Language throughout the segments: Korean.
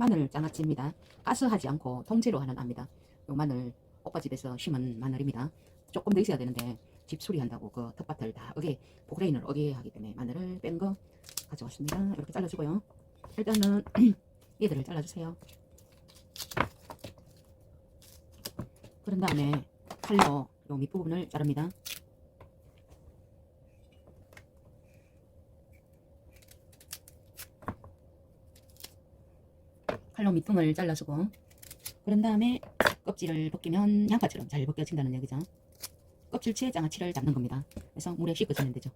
마늘 장아찌입니다. 가스하지 않고 통째로 하는 압니다. 요 마늘 오빠 집에서 심은 마늘입니다. 조금 더 있어야 되는데 집 수리한다고 그 텃밭을 다 어게 포크레인을 어게 하기 때문에 마늘을 뺀 거 가져왔습니다. 이렇게 잘라주고요. 일단은 얘들을 잘라주세요. 그런 다음에 칼로 요 밑부분을 자릅니다. 칼로 밑둥을 잘라주고 그런 다음에 껍질을 벗기면 양파처럼 잘 벗겨진다는 얘기죠. 껍질째 장아찌를 잡는 겁니다. 그래서 물에 씻어주면 되죠.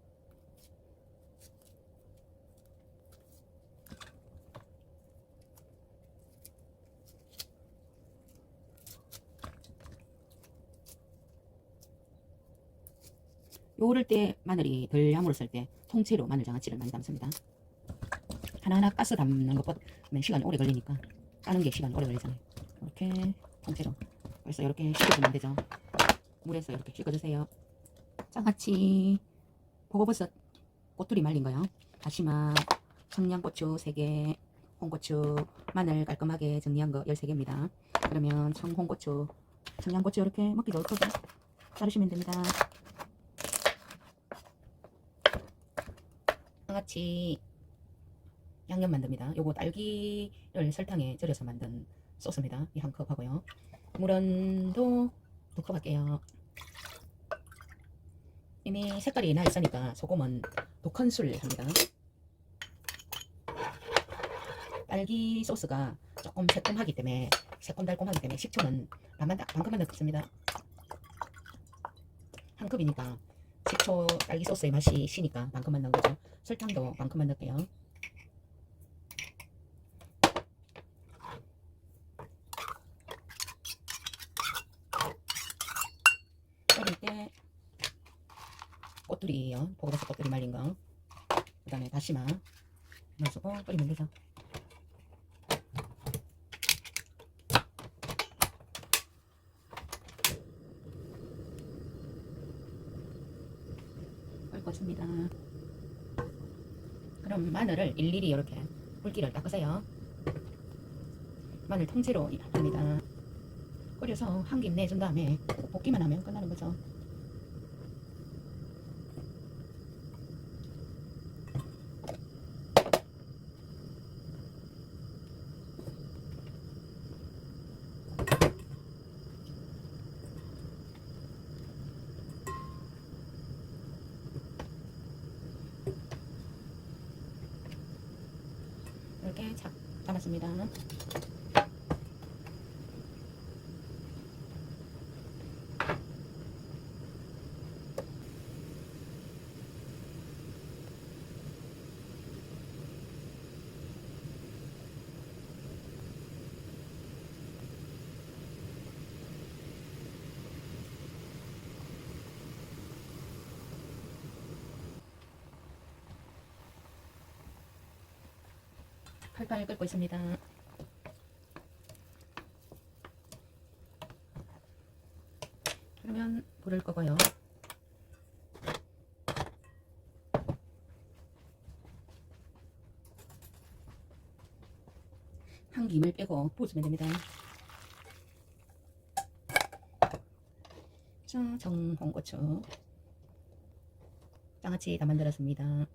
요럴 때 마늘이 덜 야물었을 때 통째로 마늘 장아찌를 많이 담습니다. 하나하나 가스 담는 것보다 시간이 오래 걸리니까 까는 게 시간이 오래 걸리잖아요. 이렇게 통째로. 그래서 이렇게 씻어주면 되죠. 물에서 이렇게 씻어주세요. 장아찌, 보고버섯, 꼬투리 말린 거요. 다시마, 청양고추 3개, 홍고추, 마늘 깔끔하게 정리한 거 13개입니다. 그러면 청홍고추, 청양고추 이렇게 먹기 좋을 거고 자르시면 됩니다. 장아찌 양념 만듭니다. 요거 딸기를 설탕에 절여서 만든 소스입니다. 이 한 컵 하고요. 물은 도 두 컵 할게요. 이미 색깔이 나 있으니까 소금은 두 큰술 합니다. 딸기 소스가 조금 새콤하기 때문에 새콤달콤하기 때문에 식초는 반만 딱 반컵만 넣습니다. 한 컵이니까 식초 딸기 소스의 맛이 시니까 반컵만 넣은 거죠. 설탕도 반컵만 넣을게요. 끓일 때 꼬투리예요. 보고버섯 꼬투리 말린 거. 그 다음에 다시마 넣어주고 끓이면 되죠. 끓고 있습니다. 그럼 마늘을 일일이 이렇게 물기를 닦으세요. 마늘 통째로 합니다. 끓여서 한 김 내준 다음에 볶기만 하면 끝나는 거죠. 이렇게 착 담았습니다. 팔팔 끓고 있습니다. 그러면 불을 끄고요. 한 김을 빼고 부으면 됩니다. 자, 정홍고추 장아찌 다 만들었습니다.